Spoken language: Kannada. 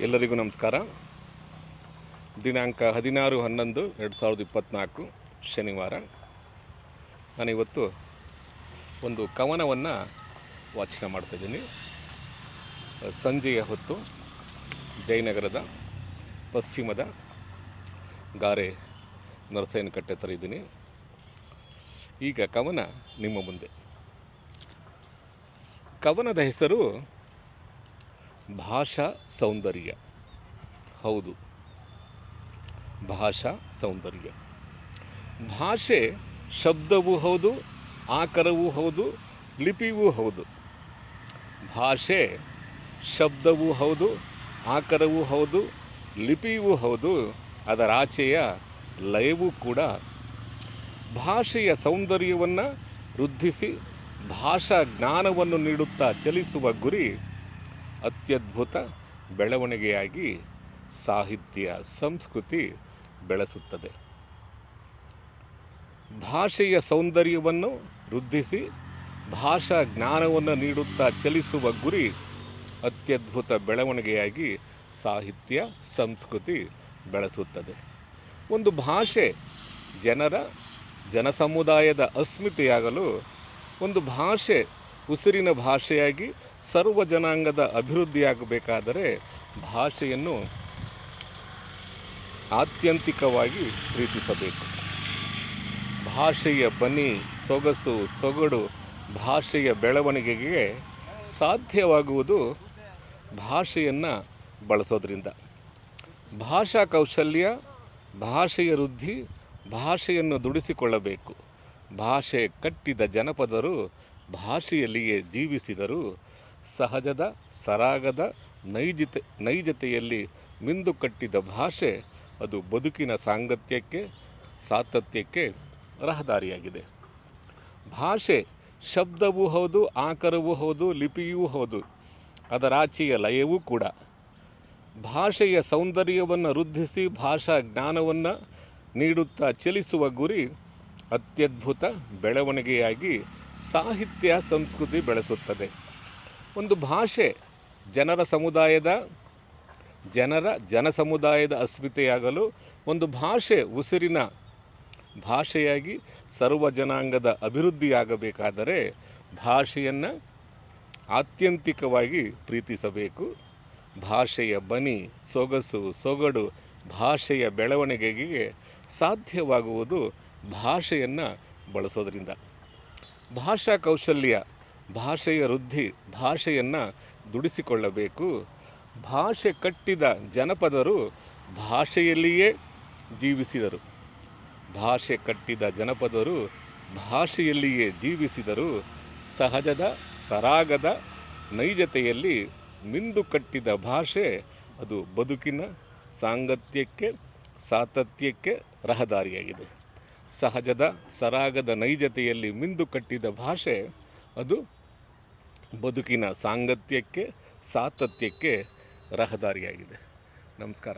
ಎಲ್ಲರಿಗೂ ನಮಸ್ಕಾರ. ದಿನಾಂಕ ಹದಿನಾರು ಹನ್ನೊಂದು ಎರಡು ಸಾವಿರದ ಇಪ್ಪತ್ತ್ನಾಲ್ಕು ಶನಿವಾರ. ನಾನಿವತ್ತು ಒಂದು ಕವನವನ್ನು ವಾಚನ ಮಾಡ್ತಾಯಿದ್ದೀನಿ ಸಂಜೆಯ ಹೊತ್ತು ಜಯನಗರದ ಪಶ್ಚಿಮದ ಗಾರೆ ನರಸಯ್ಯನಕಟ್ಟೆ ಹತ್ರ ಇದ್ದೀನಿ. ಈಗ ಕವನ ನಿಮ್ಮ ಮುಂದೆ. ಕವನದ ಹೆಸರು ಭಾಷಾ ಸೌಂದರ್ಯ. ಹೌದು. ಭಾಷಾ ಸೌಂದರ್ಯ. ಭಾಷೆ ಶಬ್ದವೂ ಹೌದು, ಆಕರವೂ ಹೌದು ಲಿಪಿಯೂ ಹೌದು. ಭಾಷೆ ಶಬ್ದವೂ ಹೌದು, ಆಕರವೂ ಹೌದು ಲಿಪಿಯೂ ಹೌದು, ಅದರ ಆಚೆಯ ಲಯವೂ ಕೂಡ. ಭಾಷೆಯ ಸೌಂದರ್ಯವನ್ನು ವೃದ್ಧಿಸಿ ಭಾಷಾ ಜ್ಞಾನವನ್ನು ನೀಡುತ್ತಾ ಚಲಿಸುವ ಗುರಿ ಅತ್ಯದ್ಭುತ ಬೆಳವಣಿಗೆಯಾಗಿ ಸಾಹಿತ್ಯ, ಸಂಸ್ಕೃತಿ ಬೆಳೆಸುತ್ತದೆ. ಭಾಷೆಯ ಸೌಂದರ್ಯವನ್ನು ವೃದ್ಧಿಸಿ, ಭಾಷಾ ಜ್ಞಾನವನ್ನು ನೀಡುತ್ತಾ ಚಲಿಸುವ ಗುರಿ ಅತ್ಯದ್ಭುತ ಬೆಳವಣಿಗೆಯಾಗಿ ಸಾಹಿತ್ಯ, ಸಂಸ್ಕೃತಿ ಬೆಳೆಸುತ್ತದೆ. ಒಂದು ಭಾಷೆ ಜನರ, ಜನಸಮುದಾಯದ ಅಸ್ಮಿತೆಯಾಗಲು ಒಂದು ಭಾಷೆ ಉಸಿರಿನ ಭಾಷೆಯಾಗಿ ಸರ್ವ ಜನಾಂಗದ ಅಭಿವೃದ್ಧಿಯಾಗಬೇಕಾದರೆ ಭಾಷೆಯನ್ನು ಆತ್ಯಂತಿಕವಾಗಿ ಪ್ರೀತಿಸಬೇಕು. ಭಾಷೆಯ ಬನಿ, ಸೊಗಸು, ಸೊಗಡು, ಭಾಷೆಯ ಬೆಳವಣಿಗೆಗೆ ಸಾಧ್ಯವಾಗುವುದು ಭಾಷೆಯನ್ನು ಬಳಸೋದ್ರಿಂದ. ಭಾಷಾ ಕೌಶಲ್ಯ, ಭಾಷೆಯ ವೃದ್ಧಿ, ಭಾಷೆಯನ್ನು ದುಡಿಸಿಕೊಳ್ಳಬೇಕು. ಭಾಷೆ ಕಟ್ಟಿದ ಜನಪದರು ಭಾಷೆಯಲ್ಲಿಯೇ ಜೀವಿಸಿದರು. ಸಹಜದ, ಸರಾಗದ, ನೈಜತೆ, ನೈಜತೆಯಲ್ಲಿ ಮಿಂದು ಕಟ್ಟಿದ ಭಾಷೆ ಅದು ಬದುಕಿನ ಸಾಂಗತ್ಯಕ್ಕೆ, ಸಾತತ್ಯಕ್ಕೆ ರಹದಾರಿಯಾಗಿದೆ. ಭಾಷೆ ಶಬ್ದವೂ ಹೌದು, ಆಕರವೂ ಹೌದು, ಲಿಪಿಯೂ ಹೌದು ಅದರಾಚೆಯ ಲಯವೂ ಕೂಡ. ಭಾಷೆಯ ಸೌಂದರ್ಯವನ್ನು ವೃದ್ಧಿಸಿ, ಭಾಷಾ ಜ್ಞಾನವನ್ನು ನೀಡುತ್ತಾ ಚಲಿಸುವ ಗುರಿ ಅತ್ಯದ್ಭುತ ಬೆಳವಣಿಗೆಯಾಗಿ ಸಾಹಿತ್ಯ, ಸಂಸ್ಕೃತಿ ಬೆಳೆಸುತ್ತದೆ. ಒಂದು ಭಾಷೆ ಜನರ ಸಮುದಾಯದ, ಜನರ ಜನಸಮುದಾಯದ ಅಸ್ಮಿತೆಯಾಗಲು ಒಂದು ಭಾಷೆ ಉಸಿರಿನ ಭಾಷೆಯಾಗಿ ಸರ್ವ ಜನಾಂಗದ ಅಭಿವೃದ್ಧಿಯಾಗಬೇಕಾದರೆ ಭಾಷೆಯನ್ನು ಆತ್ಯಂತಿಕವಾಗಿ ಪ್ರೀತಿಸಬೇಕು. ಭಾಷೆಯ ಬನಿ, ಸೊಗಸು, ಸೊಗಡು, ಭಾಷೆಯ ಬೆಳವಣಿಗೆಗೆ ಸಾಧ್ಯವಾಗುವುದು ಭಾಷೆಯನ್ನು ಬಳಸೋದರಿಂದ. ಭಾಷಾ ಕೌಶಲ್ಯ ಭಾಷೆಯ ವೃದ್ಧಿ, ಭಾಷೆಯನ್ನು ದುಡಿಸಿಕೊಳ್ಳಬೇಕು. ಭಾಷೆ ಕಟ್ಟಿದ ಜನಪದರು ಭಾಷೆಯಲ್ಲಿಯೇ ಜೀವಿಸಿದರು. ಭಾಷೆ ಕಟ್ಟಿದ ಜನಪದರು ಭಾಷೆಯಲ್ಲಿಯೇ ಜೀವಿಸಿದರು. ಸಹಜದ, ಸರಾಗದ, ನೈಜತೆಯಲ್ಲಿ ಮಿಂದು ಕಟ್ಟಿದ ಭಾಷೆ, ಅದು ಬದುಕಿನ ಸಾಂಗತ್ಯಕ್ಕೆ, ಸಾತತ್ಯಕ್ಕೆ ರಹದಾರಿಯಾಗಿದೆ. ಸಹಜದ, ಸರಾಗದ, ನೈಜತೆಯಲ್ಲಿ ಮಿಂದು ಕಟ್ಟಿದ ಭಾಷೆ ಅದು ಬದುಕಿನ ಸಾಂಗತ್ಯಕ್ಕೆ ಸಾತತ್ಯಕ್ಕೆ ರಹದಾರಿಯಾಗಿದೆ. ನಮಸ್ಕಾರ.